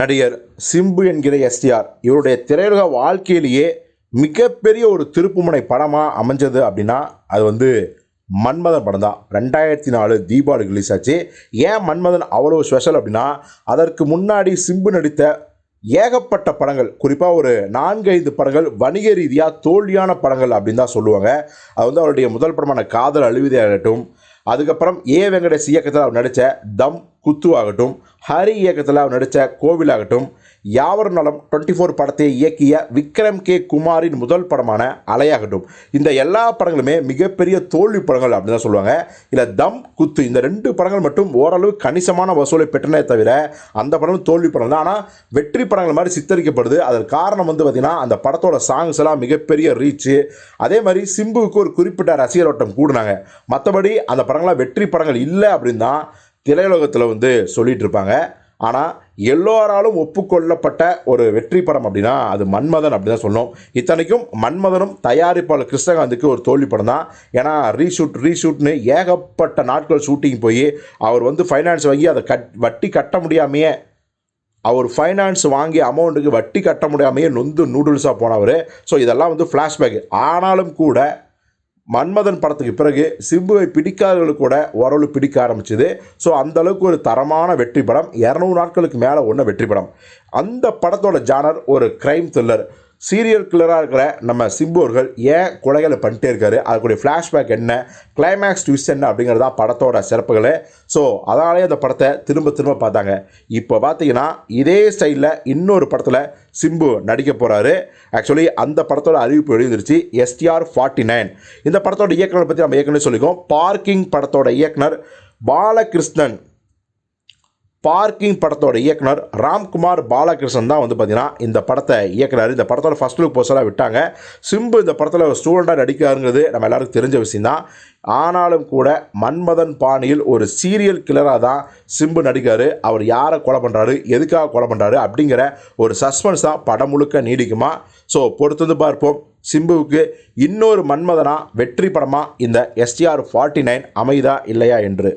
நடிகர் சிம்பு என்கிற எஸ்டிஆர். இவருடைய திரையுலக வாழ்க்கையிலேயே மிகப்பெரிய ஒரு திருப்புமுனை படமாக அமைஞ்சது அப்படின்னா அது வந்து மன்மதன் படம் தான். ரெண்டாயிரத்தி நாலு தீபாவளி ரிலீஸ் ஆச்சு. ஏன் மன்மதன் அவ்வளோ ஸ்பெஷல் அப்படின்னா அதற்கு முன்னாடி சிம்பு நடித்த ஏகப்பட்ட படங்கள் குறிப்பாக ஒரு நான்கு ஐந்து படங்கள் வணிக ரீதியாக தோல்வியான படங்கள் அப்படின்னு தான் சொல்லுவாங்க. அது வந்து அவருடைய முதல் படமான காதல் அழுவிதே ஆகட்டும் அதுக்கப்புறம் ஏ வெங்கடேஷ் இயக்கத்தில் அவர் நடித்த தம் குத்துவாகட்டும் ஹரி இயக்கத்தில் அவர் நடித்த கோவிலாகட்டும் யாவர் நலம் டுவெண்ட்டி ஃபோர் படத்தை இயக்கிய விக்ரம் கே. குமாரின் முதல் படமான அலையாகட்டும். இந்த எல்லா படங்களுமே மிகப்பெரிய தோல்வி படங்கள் அப்படின்னு தான் சொல்லுவாங்க. இல்லை தம் குத்து இந்த ரெண்டு படங்கள் மட்டும் ஓரளவு கணிசமான வசூலை பெற்றனே தவிர அந்த படம் தோல்வி படம் தான். ஆனால் வெற்றி படங்கள் மாதிரி சித்தரிக்கப்படுது. அதன் காரணம் வந்து பார்த்திங்கன்னா அந்த படத்தோட சாங்ஸ் எல்லாம் மிகப்பெரிய ரீச்சு அதே மாதிரி சிம்புவுக்கு ஒரு குறிப்பிட்ட ரசிகர் வட்டம் கூடுனாங்க. மற்றபடி அந்த படங்கள்லாம் வெற்றி படங்கள் இல்லை அப்படின்னா திரையுலகத்தில் வந்து சொல்லிகிட்டு இருப்பாங்க ஆனால் எல்லோராலும் ஒப்புக்கொள்ளப்பட்ட ஒரு வெற்றி படம் அப்படின்னா அது மன்மதன் அப்படி தான் சொன்னோம் இத்தனைக்கும் மன்மதனும் தயாரிப்பாளர் கிருஷ்ணகாந்துக்கு ஒரு தோல்வி படம் தான். ஏன்னா ரீஷூட் ரீஷூட்னு ஏகப்பட்ட நாட்கள் ஷூட்டிங் போய் அவர் வந்து ஃபைனான்ஸ் வாங்கி அதை கட் வட்டி கட்ட முடியாமையே அவர் ஃபைனான்ஸ் வாங்கி அமௌண்ட்டுக்கு வட்டி கட்ட முடியாமையே நொந்து நூடுல்ஸாக போனவர். ஸோ இதெல்லாம் வந்து ஃப்ளாஷ்பேக் ஆனாலும் கூட மன்மதன் படத்துக்கு பிறகு சிம்புவை பிடிக்காதவர்களுக்கு கூட ஓரளவு பிடிக்க ஆரம்பிச்சுது. ஸோ அந்த அளவுக்கு ஒரு தரமான வெற்றி படம். இரநூறு நாட்களுக்கு மேலே ஒன்று வெற்றி படம். அந்த படத்தோட ஜானர் ஒரு க்ரைம் த்ரில்லர் சீரியல் கில்லராக இருக்கிற நம்ம சிம்போர்கள் ஏன் கொலைகளை பண்ணிட்டே இருக்காரு? அதுக்குடைய ஃப்ளாஷ்பேக் என்ன? கிளைமேக்ஸ் ட்விஸ்ட் என்ன? அப்படிங்கிறது தான் படத்தோட சிறப்புகள். ஸோ அதனாலே அந்த படத்தை திரும்ப திரும்ப பார்த்தாங்க. இப்போ பார்த்தீங்கன்னா இதே ஸ்டைலில் இன்னொரு படத்தில் சிம்பு நடிக்க போகிறாரு ஆக்சுவலி அந்த படத்தோட அறிவிப்பு எழுதிருச்சு எஸ்டிஆர் ஃபார்ட்டி நைன் இந்த படத்தோட இயக்குனர் பற்றி நம்ம ஏற்கனவே சொல்லிக்கோம் பார்க்கிங் படத்தோட இயக்குனர் பாலகிருஷ்ணன். பார்க்கிங் படத்தோட இயக்குனர் ராம்குமார் பாலகிருஷ்ணன் தான் வந்து பார்த்தீங்கன்னா இந்த படத்தை இயக்குனார். இந்த படத்தோட ஃபர்ஸ்ட் லுக் போஸ்டராக விட்டாங்க. சிம்பு இந்த படத்தில் ஒரு ஸ்டூடெண்ட்டாக நடிக்கிறாருங்கிறது நம்ம எல்லாருக்கும் தெரிஞ்ச விஷயம் தான். ஆனாலும் கூட மன்மதன் பாணியில் ஒரு சீரியல் கில்லராக தான் சிம்பு நடிக்கார் அவர் யாரை கொலை பண்ணுறாரு எதுக்காக கொலை பண்ணுறாரு அப்படிங்கிற ஒரு சஸ்பென்ஸ் தான் படம் முழுக்க நீடிக்குமா? ஸோ பொறுத்து பார்ப்போம். சிம்புவுக்கு இன்னொரு மன்மதனாக வெற்றி படமாக இந்த எஸ்டிஆர் ஃபார்ட்டி நைன் அமைதா இல்லையா என்று.